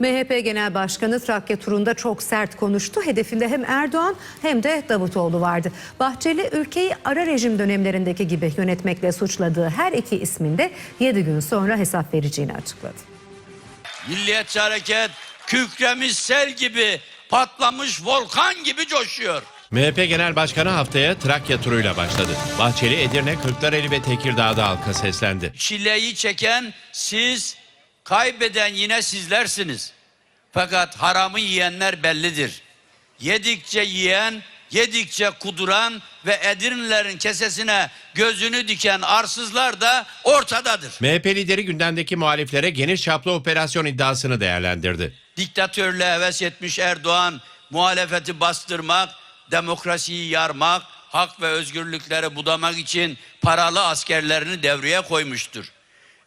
MHP Genel Başkanı Trakya turunda çok sert konuştu. Hedefinde hem Erdoğan hem de Davutoğlu vardı. Bahçeli ülkeyi ara rejim dönemlerindeki gibi yönetmekle suçladığı her iki isminde 7 gün sonra hesap vereceğini açıkladı. Milliyetçi hareket kükremiş sel gibi patlamış volkan gibi coşuyor. MHP Genel Başkanı haftaya Trakya turuyla başladı. Bahçeli, Edirne, Kırklareli ve Tekirdağ'da halka seslendi. Çileyi çeken siz, kaybeden yine sizlersiniz. Fakat haramı yiyenler bellidir. Yedikçe yiyen, yedikçe kuduran ve Edirnelerin kesesine gözünü diken arsızlar da ortadadır. MHP lideri gündemdeki muhaliflere geniş çaplı operasyon iddiasını değerlendirdi. Diktatörlüğe heves etmiş Erdoğan muhalefeti bastırmak, demokrasiyi yarmak, hak ve özgürlükleri budamak için paralı askerlerini devreye koymuştur.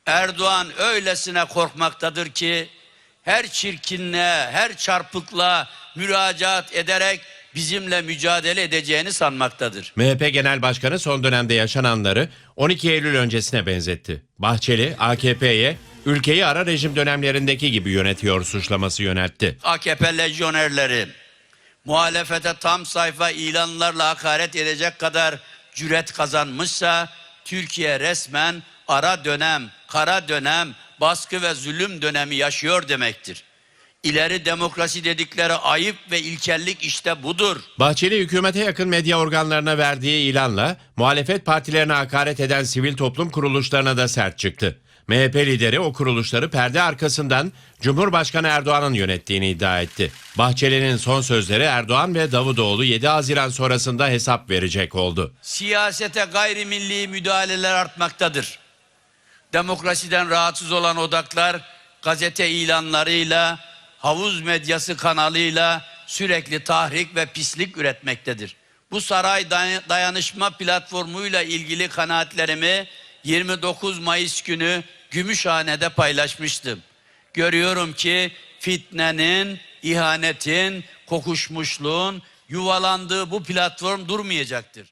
Erdoğan öylesine korkmaktadır ki her çirkinliğe, her çarpıklığa müracaat ederek bizimle mücadele edeceğini sanmaktadır. MHP Genel Başkanı son dönemde yaşananları 12 Eylül öncesine benzetti. Bahçeli, AKP'ye ülkeyi ara rejim dönemlerindeki gibi yönetiyor suçlaması yöneltti. AKP lejyonerleri muhalefete tam sayfa ilanlarla hakaret edecek kadar cüret kazanmışsa Türkiye resmen ara dönem, kara dönem, baskı ve zulüm dönemi yaşıyor demektir. İleri demokrasi dedikleri ayıp ve ilkellik işte budur. Bahçeli hükümete yakın medya organlarına verdiği ilanla muhalefet partilerine hakaret eden sivil toplum kuruluşlarına da sert çıktı. MHP lideri o kuruluşları perde arkasından Cumhurbaşkanı Erdoğan'ın yönettiğini iddia etti. Bahçeli'nin son sözleri Erdoğan ve Davutoğlu 7 Haziran sonrasında hesap verecek oldu. Siyasete gayrimilli müdahaleler artmaktadır. Demokrasiden rahatsız olan odaklar gazete ilanlarıyla, havuz medyası kanalıyla sürekli tahrik ve pislik üretmektedir. Bu saray day- dayanışma platformuyla ilgili kanaatlerimi 29 Mayıs günü Gümüşhane'de paylaşmıştım. Görüyorum ki fitnenin, ihanetin, kokuşmuşluğun yuvalandığı bu platform durmayacaktır.